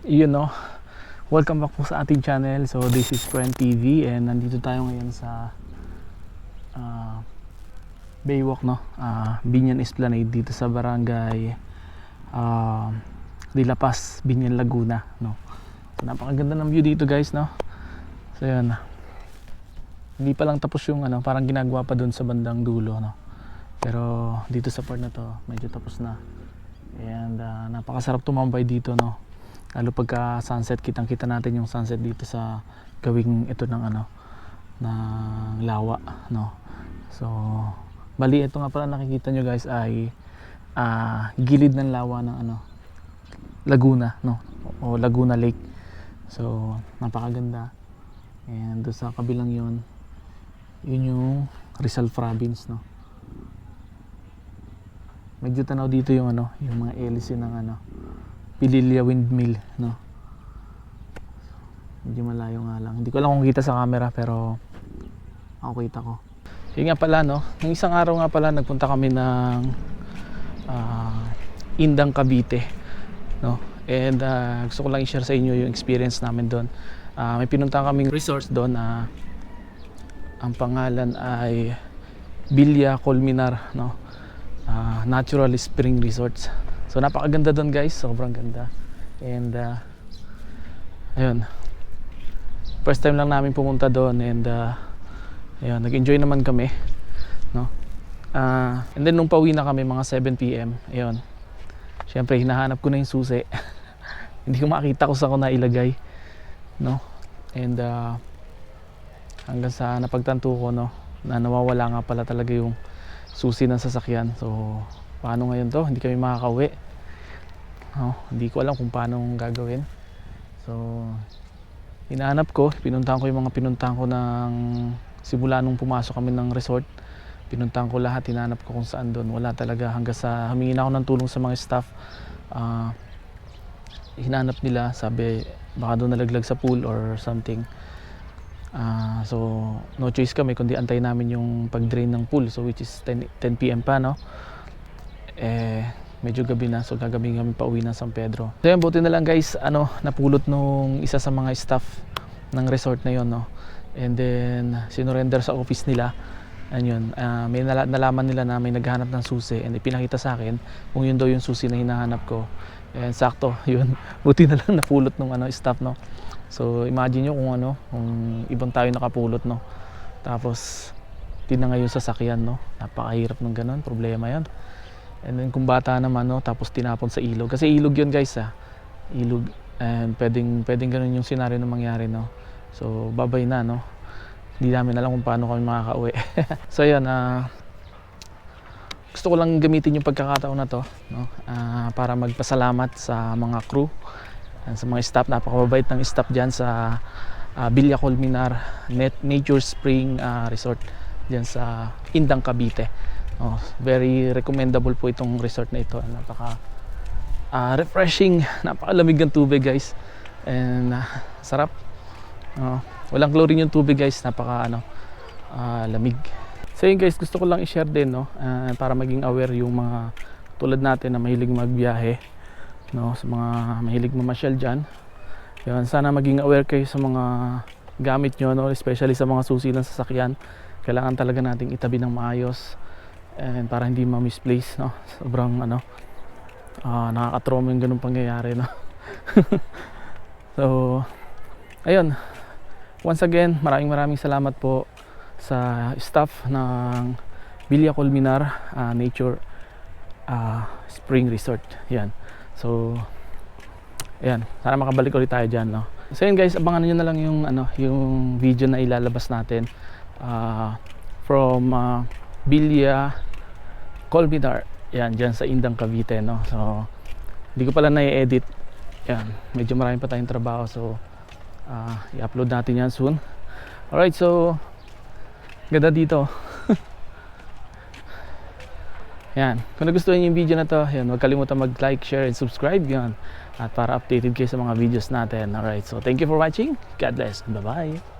yun no welcome back po sa ating channel. So this is Friend TV and nandito tayo ngayon sa ah, Baywalk no? Uh, Binyan Esplanade dito sa barangay uh, De La Paz Binyan Laguna no? So, napakaganda ng view dito guys no? So yun hindi pa lang tapos yung ano parang ginagawa pa doon sa bandang dulo no? Pero dito sa part na to medyo tapos na. And ah, napakasarap tumambay dito no lalo pagka sunset kitang kita natin yung sunset dito sa gawing ito ng ano ng lawa no? So bali ito nga pala nakikita nyo guys ay ah, gilid ng lawa ng ano Laguna no? O Laguna Lake. So napakaganda. And doon sa kabilang yun yun yung Rizal Province no? Medyo tanaw dito yung ano yung mga hélice ng ano Pililya Windmill no? Medyo malayo nga lang. Hindi ko lang kung kita sa camera pero ako kita ko. Yun nga pala no? Ng isang araw nga pala nagpunta kami ng ah, Indang Cavite no? And ah, gusto ko lang i-share sa inyo yung experience namin doon. Ah, may pinunta kaming resort doon na ang pangalan ay Bilya Colminar no? Ah, Natural Spring Resorts so napakaganda doon guys. Sobrang ganda. And ah, ayun. First time lang namin pumunta doon and uh, ayun, nag-enjoy naman kami no? Ah, and then nung pauwi na kami mga 7pm ayun. Syempre hinahanap ko na yung susi. Hindi ko makita kung saan ko nailagay no? And uh, hanggang sa napagtanto ko no? Na nawawala nga pala talaga yung susi ng sasakyan. So paano ngayon to? Hindi kami makakauwi. No, hindi ko alam kung paano gagawin. So hinahanap ko pinuntahan ko yung mga pinuntahan ko ng simula nung pumasok kami ng resort pinuntahan ko lahat hinahanap ko kung saan doon. Wala talaga hanggang sa humingi na ako ng tulong sa mga staff. Ah, hinanap nila sabi baka doon nalaglag sa pool or something. Ah, so no choice kami kundi antayin namin yung pag-drain ng pool. So which is 10, 10 p.m. pa no eh medyo gabi na. So gagabi kami pa uwi ng San Pedro. So yun buti na lang guys ano napulot nung isa sa mga staff ng resort na yon no? And then sinurrender sa office nila. Ayun ah, may nala- nalaman nila na may naghahanap ng susi and ipinakita sa akin kung yun daw yung susi na hinahanap ko. And sakto yun buti na lang napulot nung ano staff no? So imagine nyo kung ano kung ibang tayo nakapulot no? Tapos tinangay yung sasakyan no? Napakahirap ng ganun. Problema yan and then kung bata naman no tapos tinapon sa ilog. Kasi ilog yun guys ah. Ilog and pwedeng pwedeng ganun yung senaryo na mangyari no. So babay na no. Hindi namin alam kung paano kami makakauwi. So yan ah gusto ko lang gamitin yung pagkakataon na to no ah, para magpasalamat sa mga crew and sa mga staff. Napakababait ng staff diyan sa uh, Villa Colminar Net Nature Spring ah, Resort diyan sa Indang Cavite oh, very recommendable po itong resort na ito. Napaka ah, refreshing napakalamig ng tubig guys. And ah, sarap. Oh, walang chlorine yung tubig guys. Napaka ano ah, lamig. So yun guys gusto ko lang i-share din no ah, para maging aware yung mga tulad natin na mahilig magbiyahe no sa mga mahilig mamasyal diyan yun sana maging aware kayo sa mga gamit nyo no especially sa mga susi ng sasakyan. Kailangan talaga nating itabi ng maayos and para hindi ma-misplace no? Sobrang ano ah nakaka-trauma yung ganung pangyayari no? So ayun. Once again maraming maraming salamat po sa staff ng Villa Colminar ah, Nature ah, Spring Resort. Yan. So ayan. Sana makabalik ulit tayo dyan no? So yun guys abangan nyo na lang yung ano yung video na ilalabas natin ah, from ah, Villa Colminar yan dyan sa Indang Cavite no? So hindi ko pala na-edit. Yan medyo marami pa tayong trabaho. So ah, i-upload natin yan soon. Alright so ganda dito. Yan kung nagustuhan niyo yung video na to yan huwag kalimutan mag like share and subscribe yan at para updated kayo sa mga videos natin. Alright so thank you for watching. God bless bye bye